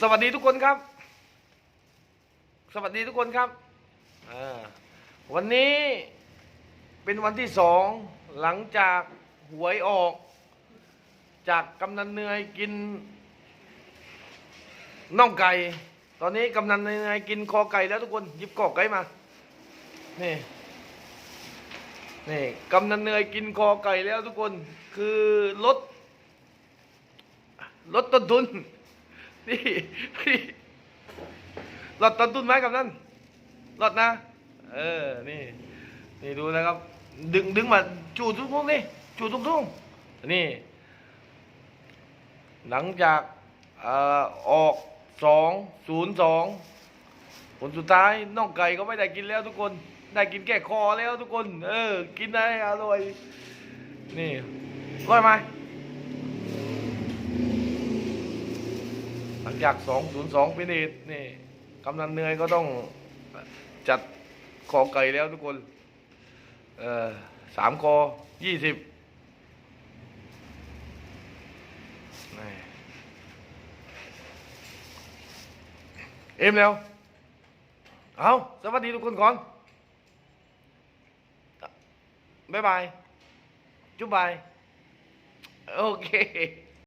สวัสดีทุกคนครับ สวัสดีทุกคนครับวันนี้เป็นวันที่สองหลังจากหวยออก จากกำนันเนยกินน่องไก่ ตอนนี้กำนันเนยกินคอไก่แล้วทุกคนหยิบกอกไก่มา นี่นี่กำนันเนยกินคอไก่แล้วทุกคน คือลดลดต้นทุน นี่นี่ลดต้นทุนไหมกับนั่นหลอดนะ เออ นี่ นี่ดูนะครับ ดึงดึงมาจูดทุกทุกนี่จูดทุกทุกนี่ หลังจากออกสองศูนย์สองผลสุดท้ายน้องไก่ก็ไม่ได้กินแล้วทุกคน ได้กินแค่คอแล้วทุกคน เออ กินได้อร่อย นี่ร่อยไหม หลังจาก202พินิดนี่กำนันเนื่อยก็ต้องจัดคอไก่แล้วทุกคน เออสามคอยี่สิบเอ็มแล้ว เอาสวัสดีทุกคนก่อน บ๊ายบาย จุ๊บบาย โอเค